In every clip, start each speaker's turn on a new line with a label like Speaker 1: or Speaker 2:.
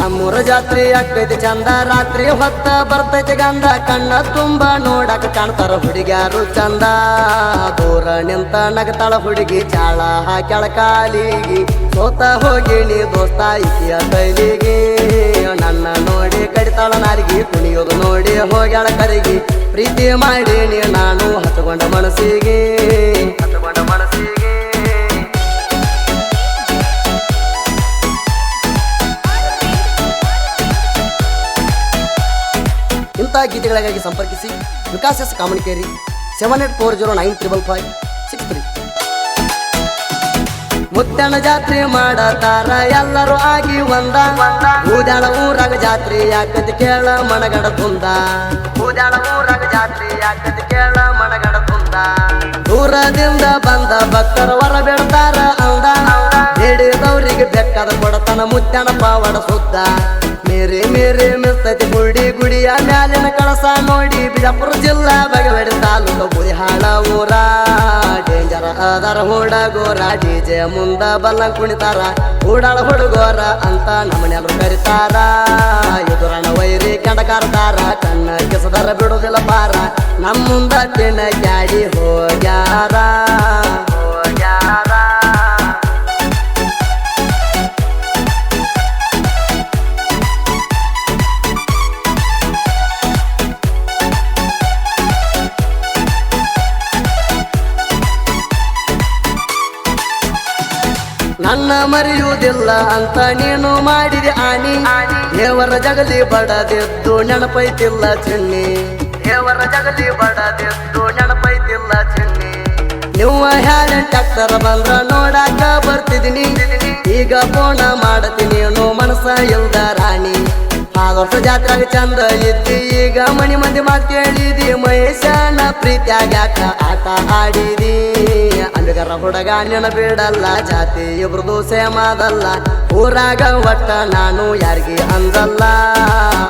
Speaker 1: ಜಾತ್ರೆ ಆಗ್ತೈತಿ ಚಂದ. ರಾತ್ರಿ ಹೊತ್ತ ಬರ್ತೈತಿ ಗಂಧ. ಕಣ್ಣ ತುಂಬ ನೋಡಕ್ ಕಾಣ್ತಾರ ಹುಡುಗ್ಯಾರು ಚಂದ. ದೂರ ನಿಂತ ನಗತಾಳ ಹುಡುಗಿ, ಚಾಳ ಹಾಕ್ಯಾಳ ಕಾಲಿಗಿ. ಸೋತ ಹೋಗಿಣಿ ದೋಸ್ತ ಇಕಿಯ ಕೈಲಿಗೆ. ನನ್ನ ನೋಡಿ ಕಡಿತಾಳ ನಾರಿಗಿ, ಕುಣಿಯೋದು ನೋಡಿ ಹೋಗ್ಯಾಳ ಕರಿಗಿ. ಪ್ರೀತಿ ಮಾಡೀನಿ ನಾನು ಹತ್ಕೊಂಡ ಮನಸ್ಸಿಗೆ. ಇಂಥ ಗೀತೆಗಳಿಗಾಗಿ ಸಂಪರ್ಕಿಸಿ Vikas S Kamanikeri seven eight four zero nine triple five six three Muttanna ಜಾತ್ರೆ ಮಾಡತಾರ ಎಲ್ಲರೂ ಆಗಿ ಒಂದ. ಊದಾಳ ಊರಾಗ ಜಾತ್ರೆ ಯಾಕದ ಕೇಳ ಮಣಗಡ ತುಂದ. ಊದಾಳ ಊರಾಗ ಜಾತ್ರೆ ಯಾಕದ ಕೇಳ ಮಣಗಡ ತುಂದ. ದೂರದಿಂದ ಬಂದ ಭಕ್ತರ ಹೊರ ಬಿಡ್ತಾರ ಅಂದ. ಹಿಡಿದವರಿಗೆ ಬೆಕ್ಕದ ಕೊಡತನ ಮುತ್ತಣ ಪಾವಡ ಸುದ್ದ. ಬಿಜಾಪುರ ಜಿಲ್ಲಾ ಬಗವೆಡಿ ತಾಲೂಕು ಬುದಿಹಾಳ ಊರ. ಡೇಂಜರ ಅದರ ಹುಡುಗೋರ ಡಿಜೆ ಮುಂದ ಬಲ್ಲ ಕುಣಿತಾರ. ಹೂಡಾಳ ಹುಡುಗೋರ ಅಂತ ನಮ್ಮನೆಯಲ್ಲೂ ಕರಿತಾರ. ಎದುರಣ ವೈರಿ ಕಂಡ ಕರ್ತಾರ ಕಣ್ಣ ಕೆಸದರ ಬಿಡೋದಿಲ್ಲ ಬಾರ ನಮ್ಮ ಮುಂದ ತಿನ್ನ ನನ್ನ ಮರೆಯುವುದಿಲ್ಲ ಅಂತ ನೀನು ಮಾಡಿದೆ ಆನಿ. ದೇವರ ಜಗಲಿ ಬಡದೆದ್ದು ನೆನಪೈತಿಲ್ಲ ಚೆನ್ನಿ. ದೇವರ ಜಗಲಿ ಬಡದೆದ್ದು ನೆನಪೈತಿಲ್ಲ ಚೆನ್ನಿ. ನೀವು ಹ್ಯಾಡ ಟ್ಯಾಕ್ಟರ್ ಬಂದ್ರ ನೋಡಾಕ ಬರ್ತಿದ್ದೀನಿ ಈಗ ಫೋನ ಮಾಡತೀನಿ ನೀನು ಮನಸ್ಸ ಇಲ್ದ ರಾಣಿ. ವರ್ಷ ಜಾತ್ರೆಗೆ ಚಂದ ಇದ್ದಿ, ಈಗ ಮನೆ ಮಂದಿ ಮಾತು ಕೇಳಿದಿ, ಮಹೇಶನ ಪ್ರೀತಿಯಾಗ ಆಕ ಆಟ ಅಲ್ಲಿಗರ ಹುಡುಗ ಬೇಡಲ್ಲ ಬಿಡಲ್ಲ ಜಾತಿ ಇಬ್ರದು ಸೇಮಾದಲ್ಲ. ಊರಾಗ ಒಟ್ಟ ನಾನು ಯಾರಿಗೆ ಅಂದಲ್ಲ?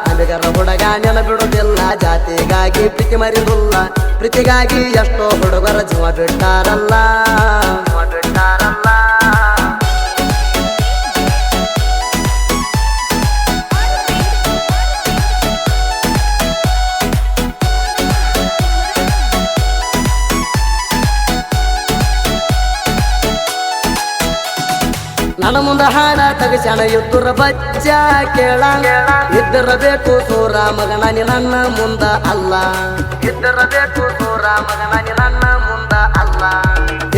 Speaker 1: ಅಂಬಿಗರ ಹುಡುಗ ನೆನಪಿಡುದಿಲ್ಲ ಜಾತಿಗಾಗಿ ಪ್ರೀತಿ ಮರಿದುಲ್ಲ ಪ್ರೀತಿಗಾಗಿ ಎಷ್ಟೋ ಹುಡುಗರ ಜೀವ ಬಿಟ್ಟಾರಲ್ಲ. ಹಾಡ ತಗಸ್ಯಾಣ ಇದ್ದುರ ಬಚ್ಚ ಕೇಳ. ಇದ್ದರಬೇಕು ಸೂರ ಮಗನ ನನ್ನ ಮುಂದ ಅಲ್ಲ. ಇದ್ದರಬೇಕು ಸೂರ ಮಗನ ನನ್ನ ಮುಂದ ಅಲ್ಲ.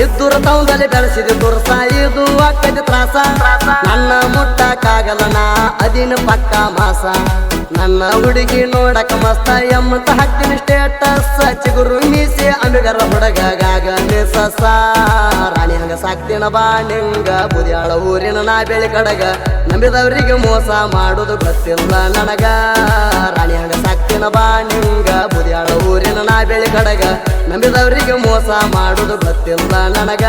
Speaker 1: ಇದ್ದರು ತೌಂದಲ್ಲಿ ಬೆಳೆಸಿದ ದುರ್ಸ ಇದು ಅಕ್ಕದ ತ್ರಾಸ. ನನ್ನ ಮುಟ್ಟಕ್ಕಾಗಲ್ಲ ನಾ ಅದಿನ ಪಕ್ಕ ಮಾಸ. ನನ್ನ ಹುಡುಗಿ ನೋಡಕ ಮಸ್ತ ಎಮ್ಮಂತ ಹಾಕ್ತೀನಿ ಸ್ಟೇಟಸ್. ಚಿಗುರು ಮೀಸಿ ಅಮಿಗರ ಹುಡುಗಾಗ ಸಸ ರಾಣಿ ಹಂಗ ಸಾಕ್ತಿನ ಬಾ ನಿಂಗ. ಬುದಿಯಾಳ ಊರಿನ ನಾ ಬೆಳಿ ಕಡಗ. ನಂಬಿದವರಿಗೆ ಮೋಸ ಮಾಡುದು ಗೊತ್ತಿಲ್ಲ ನನಗ. ರಾಣಿ ಹಂಗ ಸಾಕ್ತಿನ ಬಾ ನಿಂಗ. ಬುದಿಯಾಳ ಊರಿನ ನಾ ಬೆಳಿ ಕಡಗ. ನಂಬಿದವರಿಗೆ ಮೋಸ ಮಾಡುದು ಗೊತ್ತಿಲ್ಲ ನನಗ.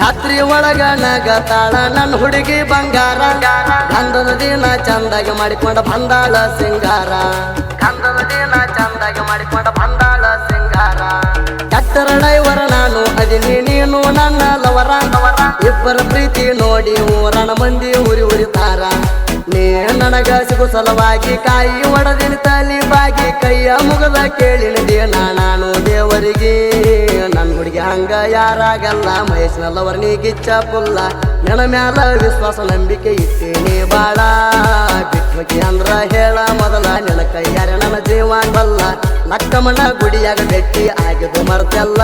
Speaker 1: ಜಾತ್ರೆ ಒಳಗ ನಗತಾಳ ನನ್ನ ಹುಡುಗಿ ಬಂಗಾರ. ಗಂಧದ ದಿನ ಚಂದಾಗಿ ಮಾಡಿಕೊಂಡ ಬಂದಾಳ ಸಿಂಗಾರ. ಗಂಧದ ದಿನ ಚಂದಾಗಿ ಮಾಡಿಕೊಂಡ ಬಂದಾಳ ಸಿಂಗಾರ. ಡಾಕ್ಟರ್ ಡೈವರ್ ನಾನು, ಅದಿನಿ ನೀನು ನನ್ನ ಲವರ. ಇಬ್ಬರ ಪ್ರೀತಿ ನೋಡಿ ಊರಣ ಮಂದಿ ಉರಿ ಉರಿತಾರ. ನೀ ನನಗ ಸಲುವಾಗಿ ಕಾಯಿ ಒಡದಿನ ತಲಿ ಬಾಗಿ ಕೈಯ ಮುಗದ ಕೇಳಿನದೇ. ನಾನು ದೇವರಿಗೆ ನನ್ನ ಹುಡುಗಿ ಹಂಗ ಯಾರಾಗಲ್ಲ. ಮಹೇಶ್ನಲ್ಲವರ್ ನೀ ಗಿಚ್ಚ ಪುಲ್ಲ. ನನ್ನ ಮ್ಯಾಲ ವಿಶ್ವಾಸ, ನಂಬಿಕೆ ಇಟ್ಟೇನಿ ಬಾಳ. ಬಿಟ್ಟಿ ಅಂದ್ರ ಹೇಳ ಮೊದಲ, ನಿನ್ನ ಕೈಯಾರ ನನ್ನ ಜೀವಾನ್ ಬಲ್ಲ ನಕ್ಕಮಣ್ಣ ಗುಡಿಯಾಗ ಬೆಟ್ಟಿ ಆಗಿದ್ದು ಮರ್ತೆಲ್ಲ.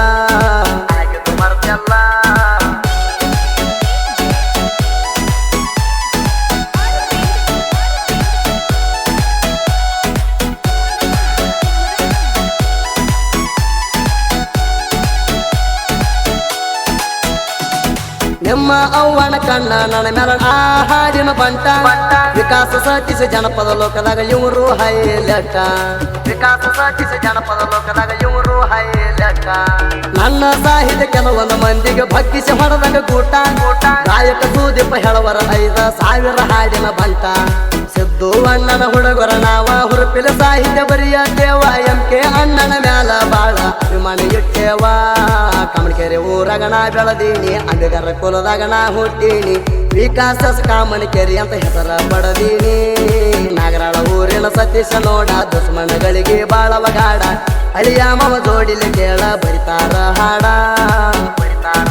Speaker 1: ನಿಮ್ಮ ಅವ್ವನ ಕಣ್ಣ ನನ್ನ ಮೇಲ ಆಹಾರಿನ ಬಂಟ ವಿಕಾಸ ಸಚಿಸ ಜನಪದ ಲೋಕದಾಗ ಇವರು ಹೈಲೆಟ ವಿಕಾಸ ಸಚಿಸ ಜನಪದ ಲೋಕದಾಗ ಇವರು ಹೈಲೆಟ ನನ್ನ ಸಾಹಿತ್ಯ ಕೆಲವೊಂದು ಮಂದಿಗೆ ಭಕ್ಕಿಸಿ ಹೊಡೆದಾಗ ಕೂಟ. ಗಾಯಕ ಸೂದೀಪ ಹೇಳವರ ಐದ ಸಾವಿರ ಹಾಡಿನ ಬಂಟ ಸಿದ್ದು ಅಣ್ಣನ ಹುಡುಗರ ನಾವ ಹುರುಪಿನ ಸಾಹಿತ್ಯ ಬರಿಯ ದೇವ ಎಂ ಕೆ ಅಣ್ಣನ ಮ್ಯಾಲ ಬಾಳ ಇಟ್ಟೇವ. ಕಮಣಕೆರೆ ಊರಗಣ ಬೆಳದೀನಿ ಅಂಬಿಗರ ಕುಲದಾಗ ನಾ ಹುಟ್ಟೀನಿ. ವಿಕಾಸ ಕಾಮಣಕೆರೆ ಅಂತ ಹೆಸರ ಪಡದೀನಿ. ನಾಗರಾಳ ಊರಿನ ಸತೀಶ ನೋಡ, ದುಶ್ಮನಗಳಿಗೆ ಬಾಳವ ಗಾಡ ಅಳಿಯ ಮವ ಜೋಡಿಲಿ ಕೇಳ, ಬರಿತಾರ ಹಾಡ. ಬರಿತಾರ